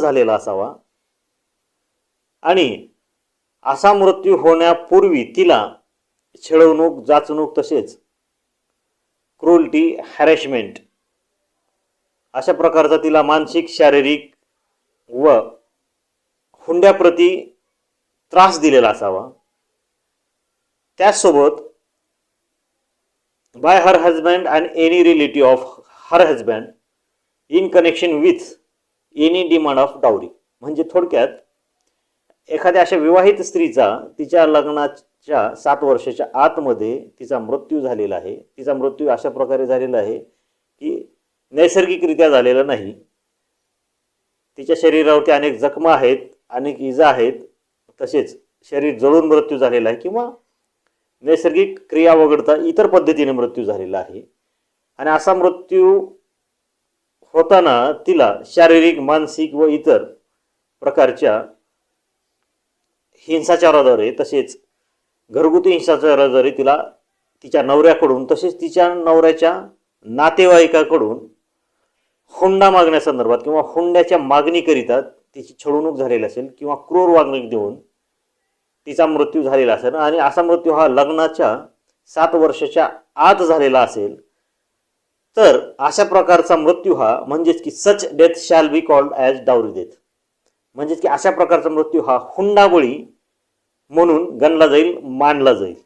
झालेला असावा. आणि असा मृत्यू होण्यापूर्वी तिला छळवणूक जाचणूक तसेच क्रुल्टी हॅरेशमेंट अशा प्रकारचा तिला मानसिक शारीरिक व हुंड्याप्रती त्रास दिलेला असावा. त्याचसोबत by her husband and any relative of her husband in connection with any demand of dowry म्हणजे थोडक्यात एखाद्या अशा विवाहित स्त्रीचा तिच्या लग्नाच्या सात वर्षाच्या आतमध्ये तिचा मृत्यू झालेला आहे. तिचा मृत्यू अशा प्रकारे झालेला आहे की नैसर्गिकरित्या झालेला नाही. तिच्या शरीरावरती अनेक जखमा आहेत अनेक इजा आहेत. तसेच शरीर जळून मृत्यू झालेला आहे किंवा नैसर्गिक क्रिया वगळता इतर पद्धतीने मृत्यू झालेला आहे. आणि असा मृत्यू होताना तिला शारीरिक मानसिक व इतर प्रकारच्या हिंसाचाराद्वारे तसेच घरगुती हिंसाचाराद्वारे तिला तिच्या नवऱ्याकडून तसेच तिच्या नवऱ्याच्या नातेवाईकाकडून हुंडा मागण्यासंदर्भात किंवा हुंड्याच्या मागणीकरिता तिची छळवणूक झालेली असेल किंवा क्रूर वागणूक देऊन तिचा मृत्यू झालेला असेल आणि असा मृत्यू हा लग्नाच्या सात वर्षाच्या आत झालेला असेल तर अशा प्रकारचा मृत्यू हा म्हणजेच की such death shall be called as dowry death म्हणजेच की अशा प्रकारचा मृत्यू हा हुंडाबळी म्हणून गणला जाईल मानला जाईल.